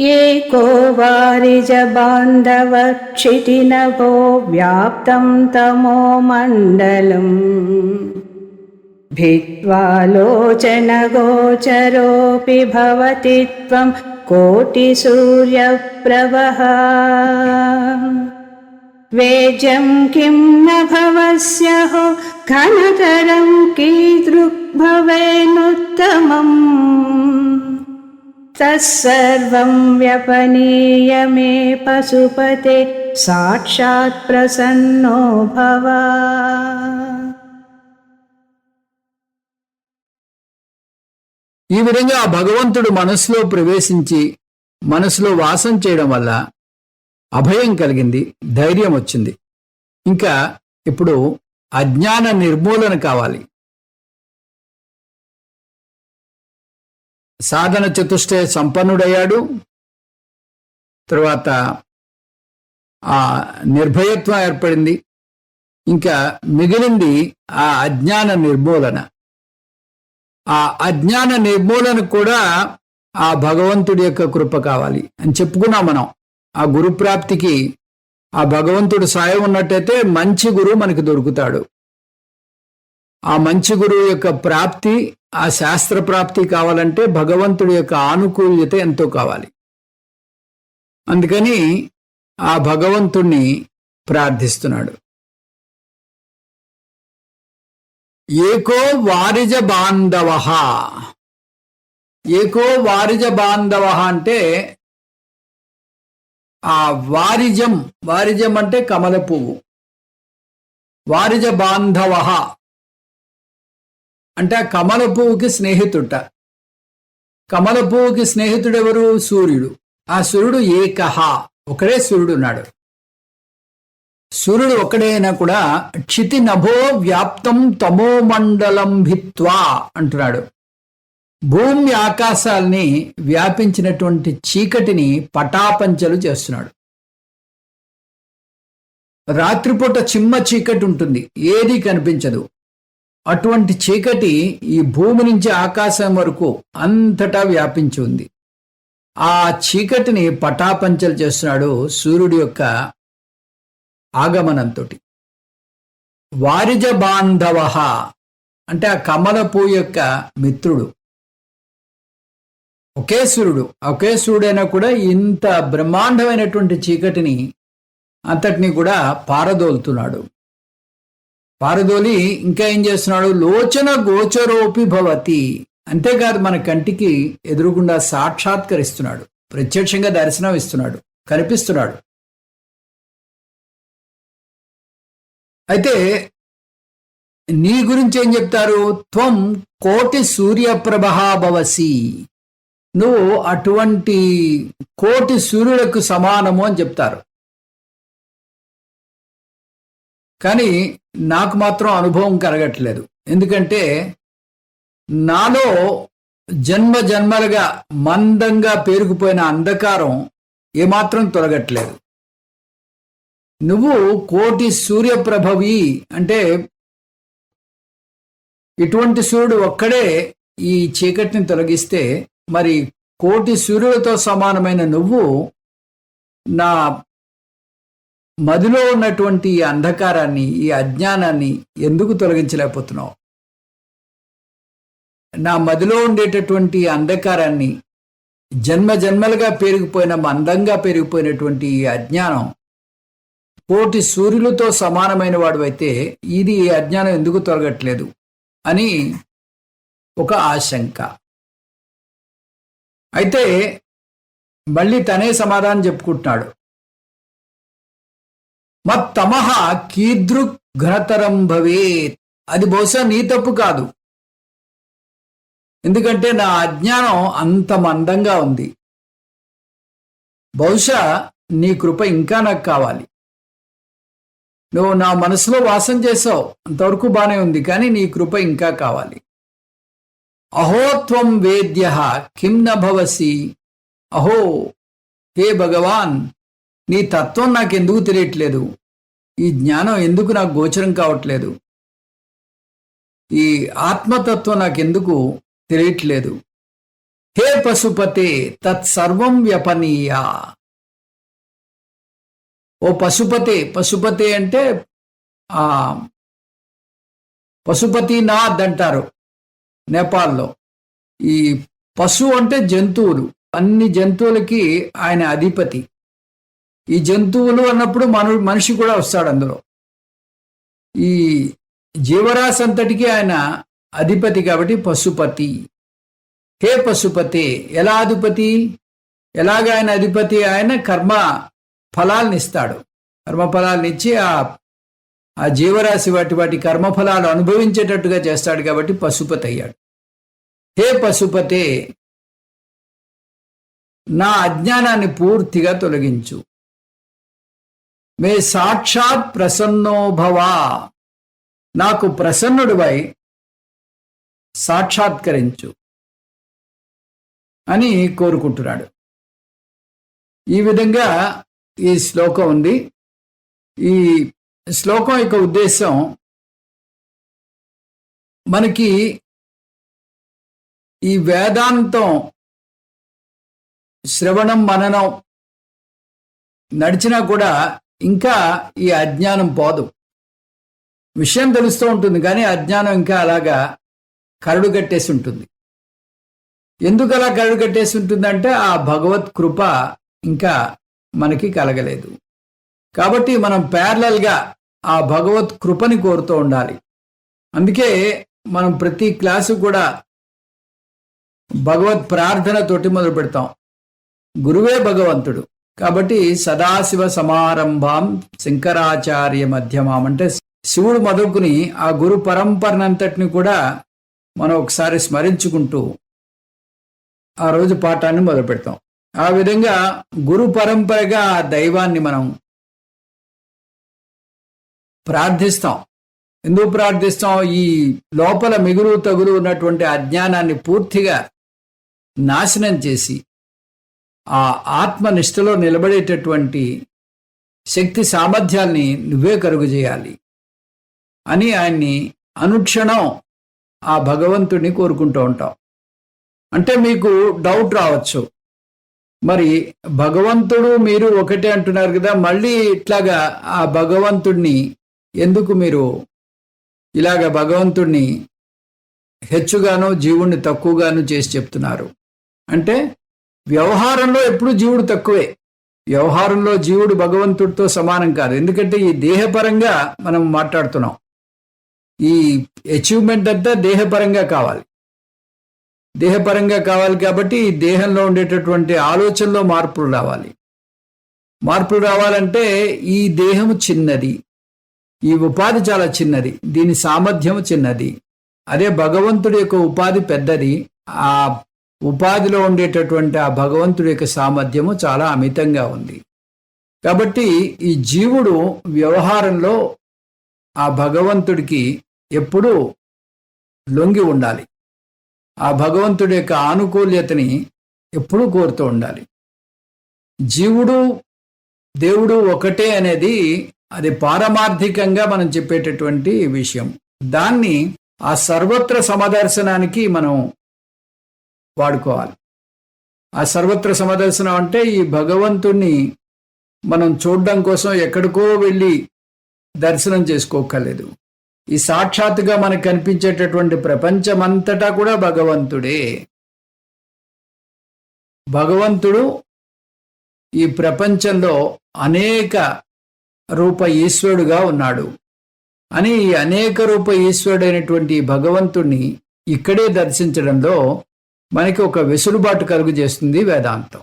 एको वारिजबान्धवक्षितिनभो व्याप्तं तमो मण्डलम्। भित्त्वा लोचनगोचरोऽपि भवति त्वं कोटिसूर्यप्रभः। वेजं किं न भवस्यहो घनतरं कीदृग्भवेनुत्तमम् तत्सर्वं व्यपनीय मे पशुपते साक्षात् प्रसन्नो भव ఈ విధంగా ఆ భగవంతుడు మనసులో ప్రవేశించి మనసులో వాసం చేయడం వల్ల అభయం కలిగింది ధైర్యం వచ్చింది ఇంకా ఇప్పుడు అజ్ఞాన నిర్మూలన కావాలి సాధన చతుష్టయ సంపన్నుడయ్యాడు. తర్వాత ఆ నిర్భయత్వం ఏర్పడింది. ఇంకా మిగిలింది ఆ అజ్ఞాన నిర్మూలన. ఆ అజ్ఞాన నిర్మూలన కూడా ఆ భగవంతుడి యొక్క కృప కావాలి అని చెప్పుకున్నాం మనం. ఆ గురు ప్రాప్తికి ఆ భగవంతుడు సాయం ఉన్నట్టయితే మంచి గురువు మనకి దొరుకుతాడు. ఆ మంచి గురువు యొక్క ప్రాప్తి ఆ శాస్త్ర ప్రాప్తి కావాలంటే భగవంతుడి యొక్క ఆనుకూల్యత ఎంతో కావాలి. అందుకని ఆ భగవంతుణ్ణి ప్రార్థిస్తున్నాడు. ఏకో వారిజ బాంధవ. ఏకో వారిజ బాంధవ అంటే ఆ వారిజం వారిజం అంటే కమల పువ్వు వారిజ బాంధవ. అంటే ఆ కమల పువ్వుకి స్నేహితుట. కమల పువ్వుకి స్నేహితుడెవరు? సూర్యుడు. ఆ సూర్యుడు ఏకహ. ఒకడే సూర్యుడు ఉన్నాడు. సూర్యుడు ఒక్కడైనా కూడా క్షితి నభో వ్యాప్తం తమోమండలం భిత్వా అంటున్నాడు. భూమి ఆకాశాల్ని వ్యాపించినటువంటి చీకటిని పటాపంచలు చేస్తున్నాడు. రాత్రిపూట చిమ్మ చీకటి ఉంటుంది. ఏది కనిపించదు. అటువంటి చీకటి ఈ భూమి నుంచి ఆకాశం వరకు అంతటా వ్యాపించి ఉంది. ఆ చీకటిని పటాపంచలు చేస్తున్నాడు సూర్యుడి యొక్క ఆగమనంతో వారిజ బాంధవ అంటే ఆ కమలపూ యొక్క మిత్రుడు. ఒకే సూర్యుడు ఒకే సూర్యుడైనా కూడా ఇంత బ్రహ్మాండమైనటువంటి చీకటిని అంతటిని కూడా పారదోలుతున్నాడు. పారదోలి ఇంకా ఏం చేస్తున్నాడు? లోచన గోచరోపి భవతి. అంతేకాదు మన కంటికి ఎదురుగుండా సాక్షాత్కరిస్తున్నాడు. ప్రత్యక్షంగా దర్శనం ఇస్తున్నాడు. కనిపిస్తున్నాడు. అయితే నీ గురించి ఏం చెప్తారు? త్వం కోటి సూర్యప్రభాభవసి నువ్వు అటువంటి కోటి సూర్యులకు సమానము అని చెప్తారు. కానీ నాకు మాత్రం అనుభవం కలగట్లేదు. ఎందుకంటే నాలో జన్మ జన్మలుగా మందంగా పేరుకుపోయిన అంధకారం ఏమాత్రం తొలగట్లేదు. నువ్వు కోటి సూర్యప్రభవి అంటే ఇటువంటి సూర్యుడు ఒక్కడే ఈ చీకటిని తొలగిస్తే మరి కోటి సూర్యులతో సమానమైన నువ్వు నా మదిలో ఉన్నటువంటి ఈ అంధకారాన్ని ఈ అజ్ఞానాన్ని ఎందుకు తొలగించలేకపోతున్నావు? నా మదిలో ఉండేటటువంటి అంధకారాన్ని జన్మ జన్మలుగా పెరిగిపోయిన మందంగా పెరిగిపోయినటువంటి ఈ అజ్ఞానం కోటి సూర్యులతో సమానమైన వాడు అయితే ఇది ఈ అజ్ఞానం ఎందుకు తొలగట్లేదు అని ఒక ఆశంక. అయితే మళ్ళీ తనే సమాధానం చెప్పుకుంటున్నాడు. మత్తమహ కీదృక్ ఘనతరం భవేత్. అది బహుశా నీ తప్పు కాదు. ఎందుకంటే నా అజ్ఞానం అంత మందంగా ఉంది. బహుశా నీ కృప ఇంకా నాకు కావాలి. నువ్వు నా మనసులో వాసం చేసావు. అంతవరకు బాగానే ఉంది కానీ నీ కృప ఇంకా కావాలి. అహోత్వం వేద్య కిం న భవసి? అహో హే భగవాన్! నీ తత్వం నాకు ఎందుకు తెలియట్లేదు? ఈ జ్ఞానం ఎందుకు నాకు గోచరం కావట్లేదు? ఈ ఆత్మతత్వం నాకెందుకు తెలియట్లేదు? హే పశుపతే తత్సర్వం వ్యపనీయ. ఓ పశుపతే పశుపతి అంటే ఆ పశుపతినాథ్ అంటారు నేపాల్లో. ఈ పశు అంటే జంతువులు. అన్ని జంతువులకి ఆయన అధిపతి. ఈ జంతువులు అన్నప్పుడు మను మనిషి కూడా వస్తాడు అందులో. ఈ జీవరాశి అంతటికి ఆయన అధిపతి కాబట్టి పశుపతి. హే పశుపతి ఎలా అధిపతి? ఎలాగ ఆయన అధిపతి? ఆయన కర్మ ఫలాలను ఇస్తాడు. కర్మఫలాలను ఇచ్చి ఆ ఆ జీవరాశి వాటి వాటి కర్మఫలాలు అనుభవించేటట్టుగా చేస్తాడు కాబట్టి పశుపతి అయ్యాడు. హే పశుపతే నా అజ్ఞానాన్ని పూర్తిగా తొలగించు. మే సాక్షాత్ ప్రసన్నోభవా నాకు ప్రసన్నుడివై సాక్షాత్కరించు అని కోరుకుంటున్నాడు. ఈ విధంగా ఈ శ్లోకం ఉంది. ఈ శ్లోకం యొక్క ఉద్దేశం మనకి ఈ వేదాంతం శ్రవణం మననం నడిచినా కూడా ఇంకా ఈ అజ్ఞానం పోదు. విషయం తెలుస్తూ ఉంటుంది కానీ అజ్ఞానం ఇంకా అలాగా కరడు కట్టేసి ఉంటుంది. ఎందుకు అలా కరడు కట్టేసి ఉంటుందంటే ఆ భగవత్ కృప ఇంకా మనకి కలగలేదు. కాబట్టి మనం ప్యారలల్గా ఆ భగవత్ కృపని కోరుతూ ఉండాలి. అందుకే మనం ప్రతి క్లాసు కూడా భగవత్ ప్రార్థనతోటి మొదలు పెడతాం గురువే భగవంతుడు. కాబట్టి సదాశివ సమారంభం శంకరాచార్య మధ్యమం. అంటే శివుడు మొదలుకుని ఆ గురు పరంపరనంతటిని కూడా మనం ఒకసారి స్మరించుకుంటూ ఆ రోజు పాఠాన్ని మొదలు పెడతాం ఆ విధంగా గురు పరంపరగా ఆ దైవాన్ని మనం ప్రార్థిస్తాం. ఎందుకు ప్రార్థిస్తాం? ఈ లోపల మిగులు తగులు ఉన్నటువంటి అజ్ఞానాన్ని పూర్తిగా నాశనం చేసి ఆ ఆత్మనిష్టలో నిలబడేటటువంటి శక్తి సామర్థ్యాన్ని నువ్వే కరుగు చేయాలి అని ఆయన్ని అనుక్షణం ఆ భగవంతుడిని కోరుకుంటూ ఉంటాం. అంటే మీకు డౌట్ రావచ్చు. మరి భగవంతుడు మీరు ఒకటే అంటున్నారు కదా మళ్ళీ ఇట్లాగా ఆ భగవంతుడిని ఎందుకు మీరు ఇలాగ భగవంతుడిని హెచ్చుగాను జీవుణ్ణి తక్కువగాను చేసి చెప్తున్నారు? అంటే వ్యవహారంలో ఎప్పుడు జీవుడు తక్కువే. వ్యవహారంలో జీవుడు భగవంతుడితో సమానం కాదు. ఎందుకంటే ఈ దేహపరంగా మనం మాట్లాడుతున్నాం. ఈ అచీవ్మెంట్ అంతా దేహపరంగా కావాలి. దేహపరంగా కావాలి కాబట్టి ఈ దేహంలో ఉండేటటువంటి ఆలోచనలో మార్పులు రావాలి. మార్పులు రావాలంటే ఈ దేహము చిన్నది. ఈ ఉపాధి చాలా చిన్నది. దీని సామర్థ్యము చిన్నది. అదే భగవంతుడి యొక్క ఉపాధి పెద్దది. ఆ ఉపాధిలో ఉండేటటువంటి ఆ భగవంతుడి యొక్క సామర్థ్యము చాలా అమితంగా ఉంది. కాబట్టి ఈ జీవుడు వ్యవహారంలో ఆ భగవంతుడికి ఎప్పుడూ లొంగి ఉండాలి. ఆ భగవంతుడి యొక్క ఆనుకూల్యతని ఎప్పుడూ కోరుతూ ఉండాలి. జీవుడు దేవుడు ఒకటే అనేది అది పారమార్థికంగా మనం చెప్పేటటువంటి విషయం. దాన్ని ఆ సర్వత్ర సమదర్శనానికి మనం వాడుకోవాలి. ఆ సర్వత్ర సమదర్శనం అంటే ఈ భగవంతుణ్ణి మనం చూడడం కోసం ఎక్కడికో వెళ్ళి దర్శనం చేసుకోక్కర్లేదు. ఈ సాక్షాత్తుగా మనకు కనిపించేటటువంటి ప్రపంచమంతటా కూడా భగవంతుడే. భగవంతుడు ఈ ప్రపంచంలో అనేక రూప ఈశ్వరుడుగా ఉన్నాడు. అని ఈ అనేక రూప ఈశ్వరుడైనటువంటి భగవంతుణ్ణి ఇక్కడే దర్శించడంలో మనకి ఒక వెసులుబాటు కలుగు చేస్తుంది వేదాంతం.